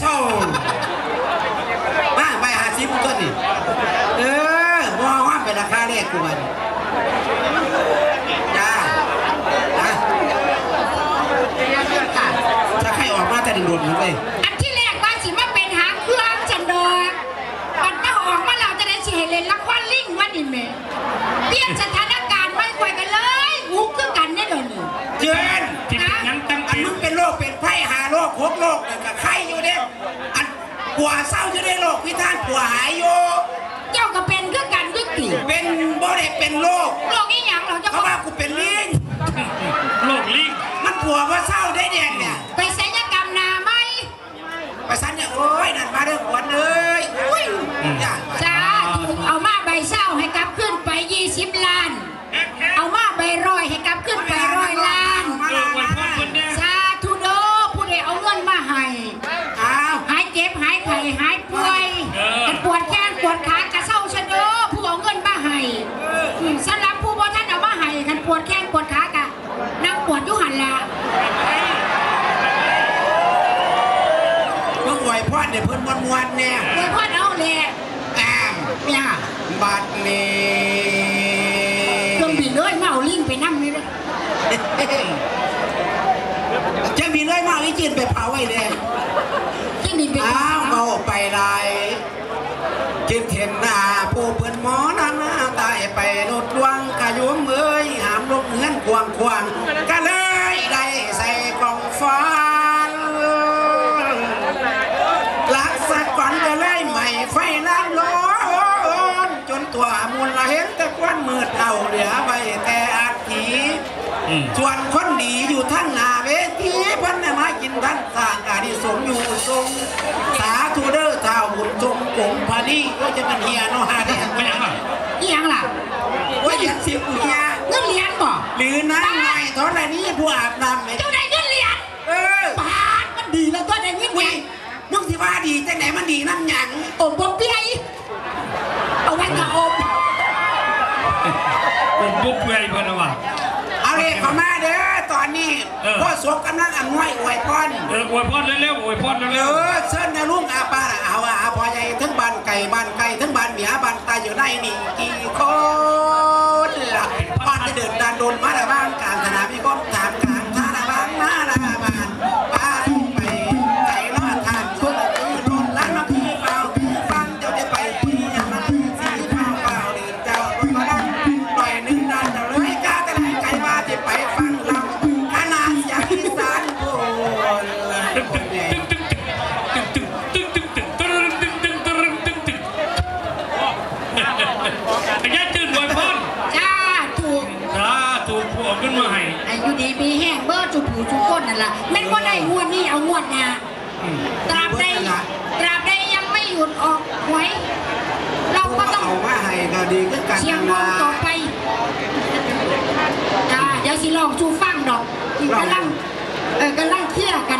เศมาไปหาซิมต้นนี่เออมองว่าเป็นราคาแรกกูวันจ้าจะถ้าใครออกมาแต่ดินรวมอยู่เลยอันที่แรกว่าสิมาเป็นหางเครื่องฉันดอกมันมาออกมาเราจะได้เฉลยเล่นละควันลิงวันนี้เม่เปลี่ยนสถานการณ์ไม่คุยกันเลยหูก คหกโรคนั่นกับไข้อยู่เด้อันปัวเศร้าอยู่ได้โรคพิธานปัวหายอยู่เจ้าก็เป็นคือกันคือติเป็นบ่ได้เป็นโรคโลกนี้หยังเหรอเจ้าเพราะว่ากูเป็นลิงโลกลิงมันปัวว่าเศร้าได้แดงเนี่ยไปศัลยกรรมหนาไหมประสันเนี่ยโอ้ยนั่นมาเรื่องขวัญเลยอุ้ยจ้าจ้าถูกเอามาใบเศร้าให้กลับขึ้น ป่วยกันปวดแข้งปวดขากระเซ้าชะเดอผู้เอาเงินมาให้อืมสำหรับผู้บ่ท่านเอามาให้กันปวดแข้งปวดขากะนั่งปวดอยู่หันละมึงไหวพ่อเดี๋ยวเพิ่นมวนมวนๆเนี่ยโดยพ่อเอาแหละแอมเนี่ยบัดนี้เครื่องบินเลยมาเอาลิงไปนั่งนี่เลยจะมี เลยมาวิจิตรไปเผาไว้เลยเครื่องบินไปอ้าวเอาไปไรคิดเห็นหน้าผู้เพิ่นหมอนั่งหน้าตายไปลดดวงกะยุ่มเอ้ยหามลงเงินควงควงก็เลยได้ใส่กล่องฟ้านลักสักก่อนก็เลยใหม่ไฟล้านร้อนจนตัวมูลละเห็นแต่ควันมืดเอาเหลือไว้แต่อัฐิอืมส่วนคนดีอยู่ทั้งหน้าเวทีเพันน่ะมากิน ทั้งสางกานิสงส์อยู่ทรงสาธุเด้อเท้าบุญทรงกงพานี่ก็จะเป็นเฮียเนาะฮาได้ไม่ยังอะอีหยังล่ะว่าอย่างเสิบเฮียเงินเหรียญบ่หรือน้าหน่อยเท่าไรนี่ผู้อาบน้ำไหมเจ้าได้เงินเหรียญเออปาดมันดีแล้วตัวได้เงินเหวิรียญมึงที่ว่าดีจังไหนมันดีน้ำหยังอมบ่เปียเอาไว้กับอม ผมปุ๊บเปื่อยเพิ่นว่า เอาเลยเข้ามาเด้อตอนนี้ เออ พ่อสวกำลังอำนวยอวยพรเอออวยพรเร็วๆอวยพรเอเร็วอเส้นนะลุงอาปาเอาอาพอใหญ่ทั้งบ้านไก่บ้านไก่ทั้งบ้านเมียบ้านตายอยู่ในนี่กี่ค นมาให้อายุดีมีแห้งเบอร์จุบหูจุบก้นนั่นล่ะแม่นว่าได้งวดนี้เอางวดหน้าอืมตราบใดตราบใดยังไม่หยุดออกหวยเราก็ต้องเอามาให้ก็ดีขึ้นกันเชียงวงต่อไปจ้าเดี๋ยวสิลองจูฟังดอกกำลังเออกำลังเคลียร์กันอยู่